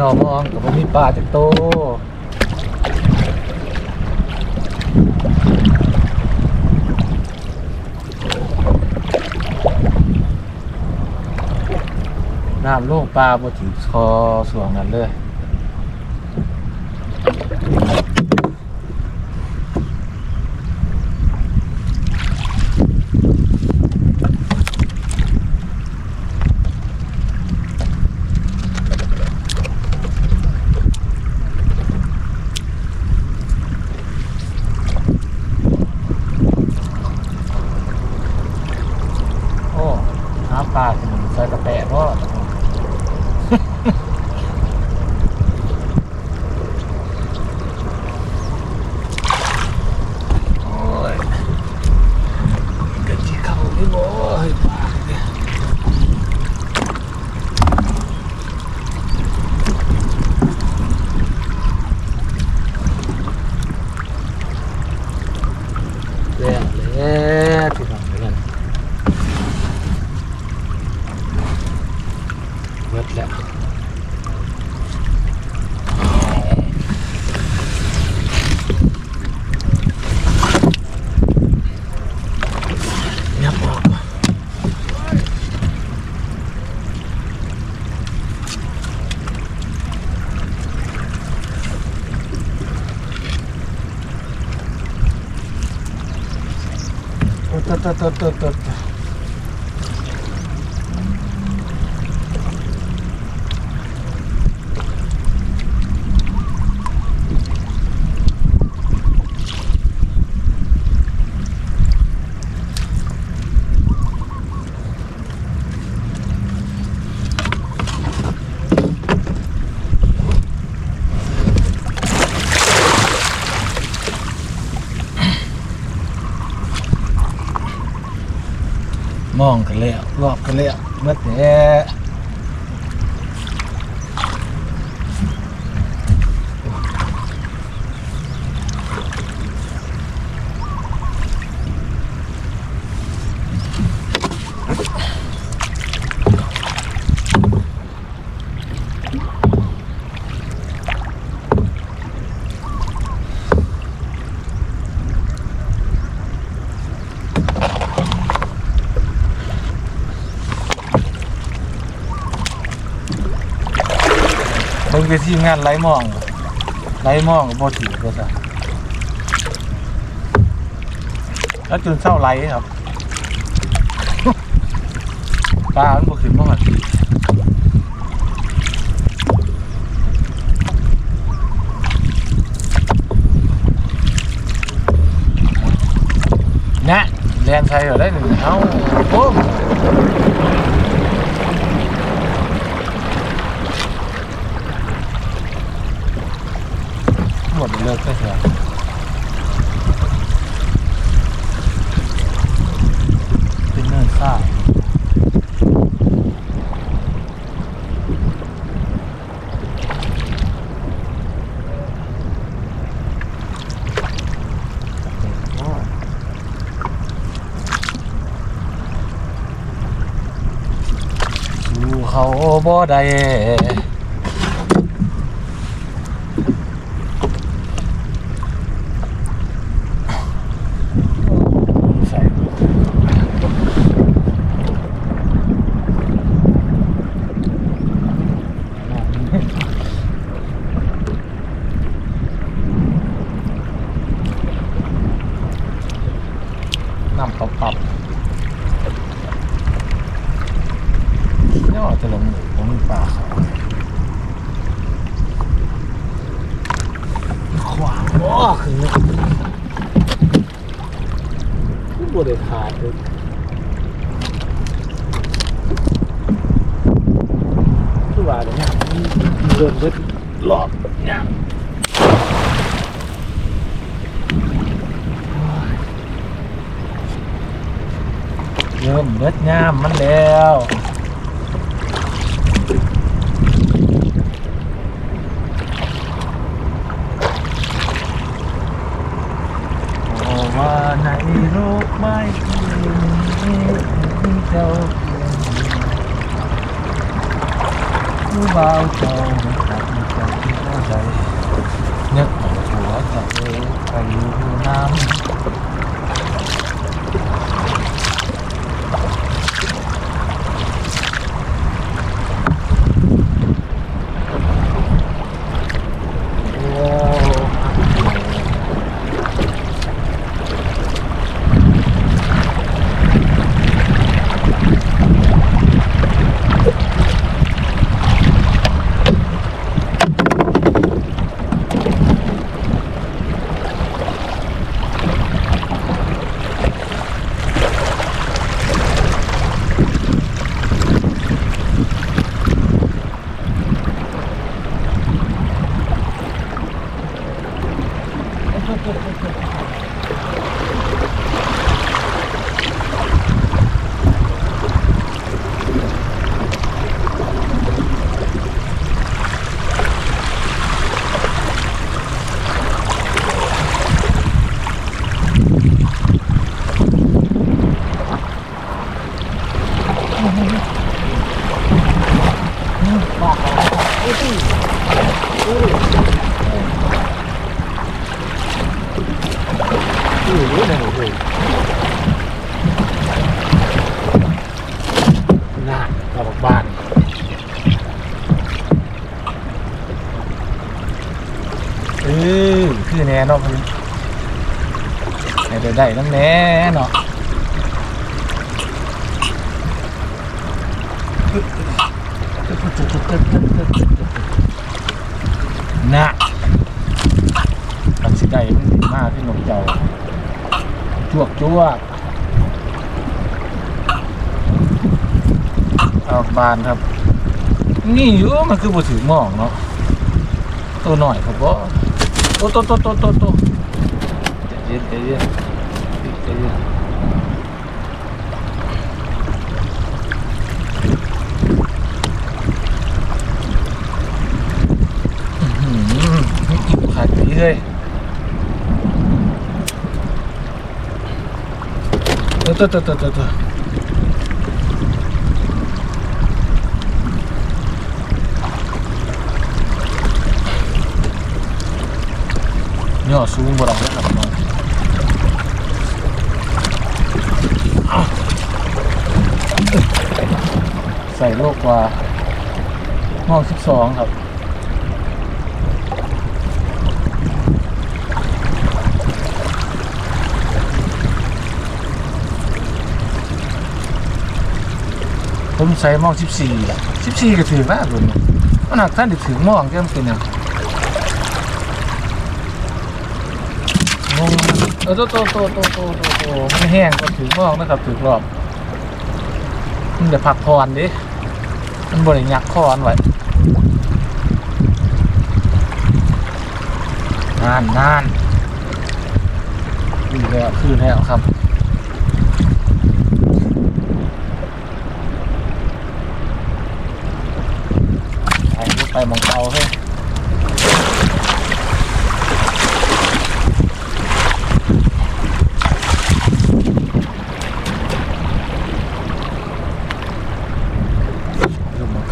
นอมองกับมีปลาจากโตน้ำลงปลาบ่ถึงคอส่วงนั้นเลย โอ้น้ำปลาเป็นใส่กระแปะก็โอ้ยกันที่เขาไม่บ่ให้ปลาเนี่ยแล้วแล้วที่ทำเหมือนกัน เบิดแล้วยับออก โอ้ตดต มองกันแล้วรอบกันแล้วเมื่อแต่ ไปทีมงานไล่มองไล่มองบ่ถือก็ซะแล้วจนเศร้าไล่ครับปลามันบ่ขึ้นมาหอดพี่นะแลนไทยเหรอได้หนึ่งเอ้าโอ้ มหมดเลิกก็เถอะเป็นเนินซ่ายเขาบ่ได้ ใส่น้ำปับปับย่อจะลงหมูผมมีปลาเขาขวางโอ้คือผู้บริขาดเลยคือว่าเนี่ย เริ่มเบิดหลอกเนี่ยเริ่มเบิดงามมันแล้วโอ้ว่าในโลกไม่มีเจ้า ผู้บ่าวเจ้าไม่ขัดไม่ขัดที่หัวใจนึกเอาหัวใจไปอยู่น้ำ โอ้อยู่รู้เลยหนูเลยน่าเราบอกบ้าน เออคือแน่เนาะพี่ให้ได้ได้น้ำแน่เนาะน่ะมันสิได้มันสิมาที่นกเจ้าจวกจวกออกบานครับ นี่อยู่มันคือบ่ถือมองเนาะตัวหน่อยครับว่ โอ้โตโตโตโตโตเย็นเย็นเย็นอื้อหือไม่กินขาดดีเลยโตโตโตโตโตโย่อสูงบ่ได้แล้วครับน้องใส่โลกว่าห้อง12ครับผมใส่หมอง14อะ14ก็ถือแล้วคุณมันหนักท่านได้ถึงหมองแก้มเป็นหยัง งง เออโตโตโตโตโตโตโตมันแห้งก็ถือมองนะครับถือรอบมันจะพักพรดิมันบริยักคอนไว้นานนานคือแล้วคือแล้วครับไปไปมองเตาเฮ้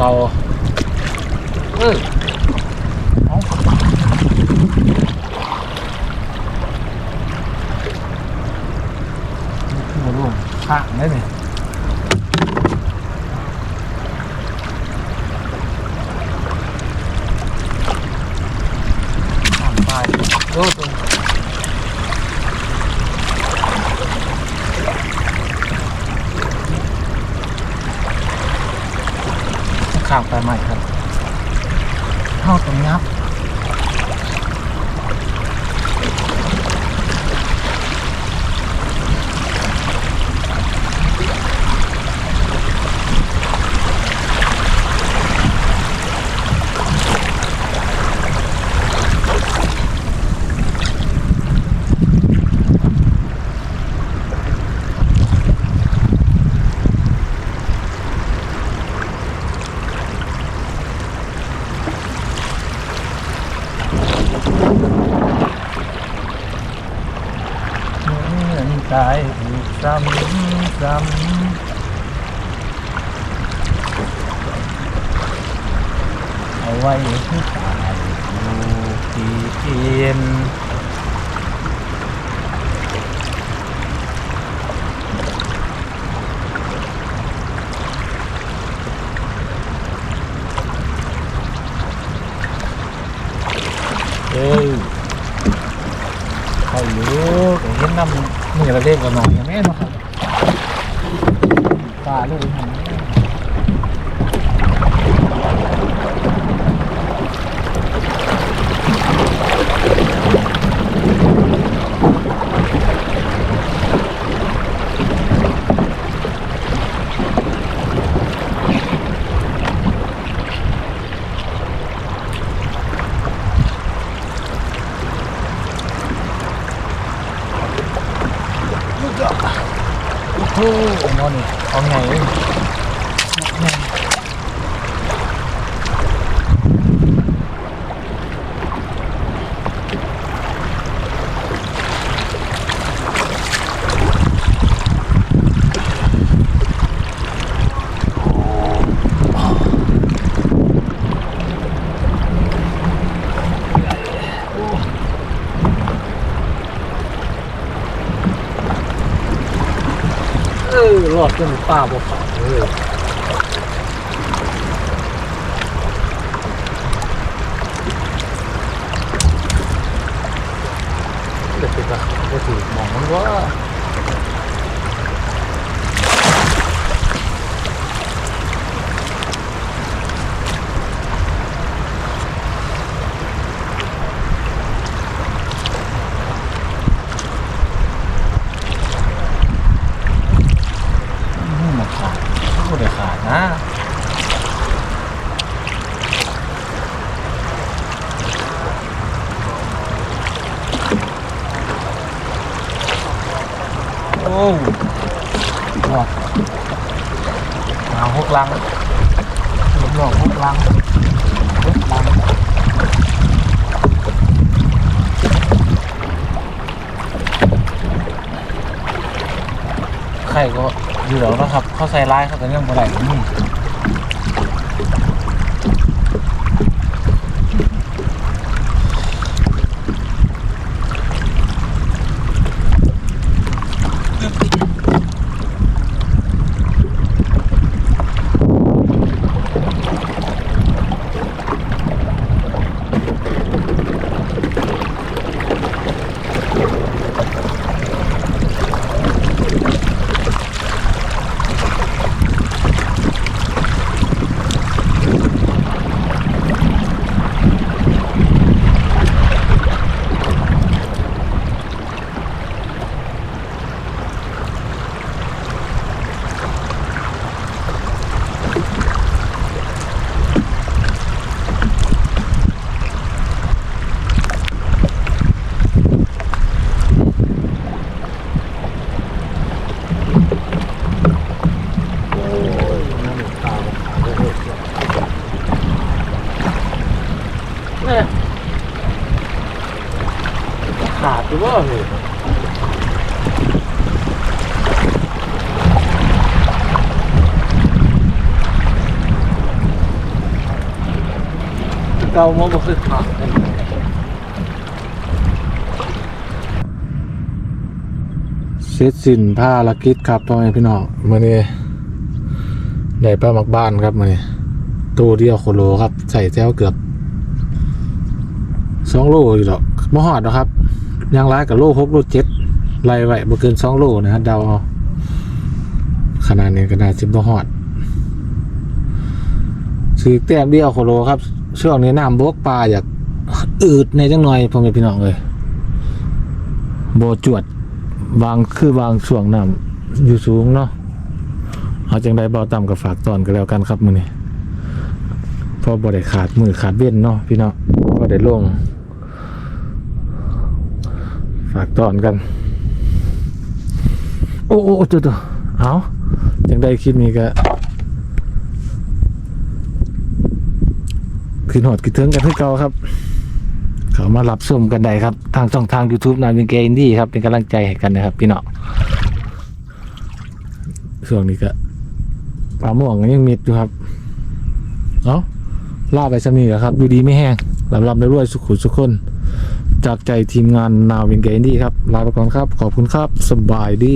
มา ขึ้นป้าบอกเขาเออเด็กๆอะก็ถือมองมันว่าอืมมันขาดไม่ได้ขาดนะ โอ้หลอกเอาหกลังหลอกหกลังหกลังไข่ก็อยู่แล้วนะครับ เขาใส่ร้ายเขาแต่ยังบ่ไรนี่โอ้ยน้ำตาขาดเลยเนี่ยขาดหรือว่าเหรอ เก่ามองบ่คือขาดกันเสร็จสิ้นภารกิจครับพ่อแม่พี่น้องมื้อนี้ได้ปลาหมักบ้านครับมื้อนี้ตัวเดียวโคโลครับ ใส่แจ้วเกือบสองโลอยู่ดอกบ่ฮอดดอกครับยังร้ายกับโลหกโลเจ็ดไล่ไว้บ่เกินสองโลนะฮะเดาเอาขนาดนี้ก็น่าสิบ่ฮอดสีแต้มเดียวโคโลครับ ช่วงนี้น้ำบกปลาอยากอืดในจังหน่อยพ่อแม่พี่น้องเลยโบจวดบางคือบางช่วงน้ำอยู่สูงเนาะเอาจังใดเบาต่ำกับฝากตอนกันแล้วกันครับมือนี้เพอบ่ได้ขาดมือขาดเว้นเนาะพี่น้องก็ได้ลง ฝากตอนกัน โอ้โอ้โอ้ตัวตัวเอาจังใดคลิปนี้ก็ คือหอดคิดถึงกันที่เก่าครับ เขามารับชมกันได้ครับ ทางช่องทาง YouTube นาวินเกอินดี้ครับ เป็นกำลังใจให้กันนะครับ พี่น้องช่วงนี้ก็ปลาหม่วงยังมิดอยู่ครับเอ้าล่าไปสำนีแหละครับอยู่ดีไม่แห้งลำลำได้รวยสุขุสุขคน จากใจทีมงานนาวินเกนดี้ครับ ลาไปก่อนครับ ขอบคุณครับ สบายดี